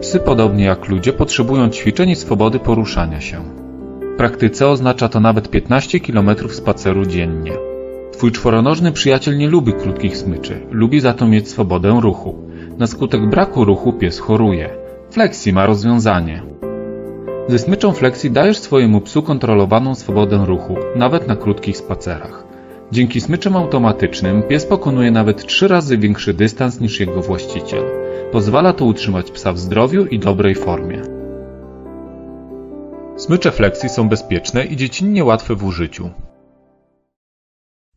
Psy, podobnie jak ludzie, potrzebują ćwiczeń i swobody poruszania się. W praktyce oznacza to nawet 15 km spaceru dziennie. Twój czworonożny przyjaciel nie lubi krótkich smyczy, lubi za to mieć swobodę ruchu. Na skutek braku ruchu pies choruje. Flexi ma rozwiązanie. Ze smyczą Flexi dajesz swojemu psu kontrolowaną swobodę ruchu, nawet na krótkich spacerach. Dzięki smyczom automatycznym pies pokonuje nawet trzy razy większy dystans niż jego właściciel. Pozwala to utrzymać psa w zdrowiu i dobrej formie. Smycze Flexi są bezpieczne i dziecinnie łatwe w użyciu.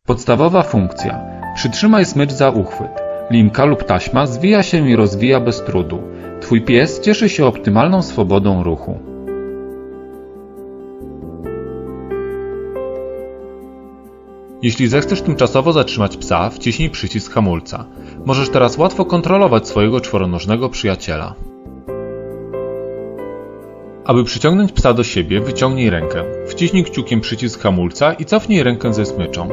Podstawowa funkcja. Przytrzymaj smycz za uchwyt. Linka lub taśma zwija się i rozwija bez trudu. Twój pies cieszy się optymalną swobodą ruchu. Jeśli zechcesz tymczasowo zatrzymać psa, wciśnij przycisk hamulca. Możesz teraz łatwo kontrolować swojego czworonożnego przyjaciela. Aby przyciągnąć psa do siebie, wyciągnij rękę. Wciśnij kciukiem przycisk hamulca i cofnij rękę ze smyczą.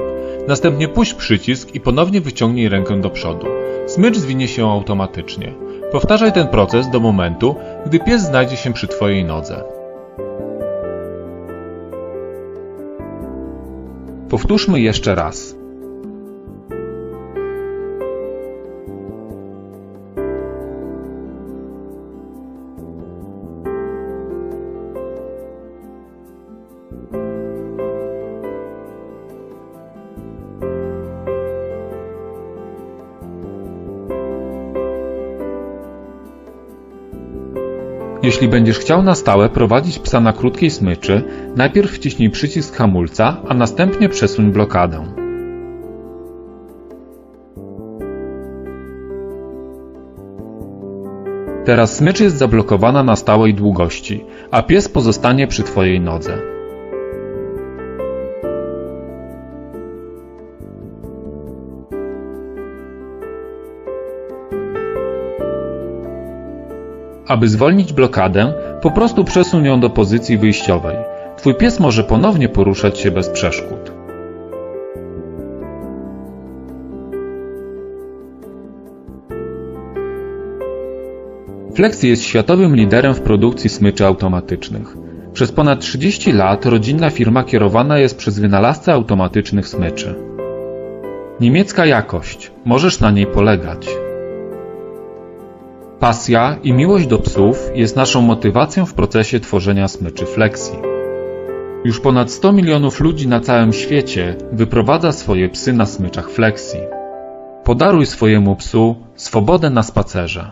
Następnie puść przycisk i ponownie wyciągnij rękę do przodu. Smycz zwinie się automatycznie. Powtarzaj ten proces do momentu, gdy pies znajdzie się przy Twojej nodze. Powtórzmy jeszcze raz. Jeśli będziesz chciał na stałe prowadzić psa na krótkiej smyczy, najpierw wciśnij przycisk hamulca, a następnie przesuń blokadę. Teraz smycz jest zablokowana na stałej długości, a pies pozostanie przy Twojej nodze. Aby zwolnić blokadę, po prostu przesuń ją do pozycji wyjściowej. Twój pies może ponownie poruszać się bez przeszkód. Flexi jest światowym liderem w produkcji smyczy automatycznych. Przez ponad 30 lat rodzinna firma kierowana jest przez wynalazcę automatycznych smyczy. Niemiecka jakość. Możesz na niej polegać. Pasja i miłość do psów jest naszą motywacją w procesie tworzenia smyczy Flexi. Już ponad 100 milionów ludzi na całym świecie wyprowadza swoje psy na smyczach Flexi. Podaruj swojemu psu swobodę na spacerze.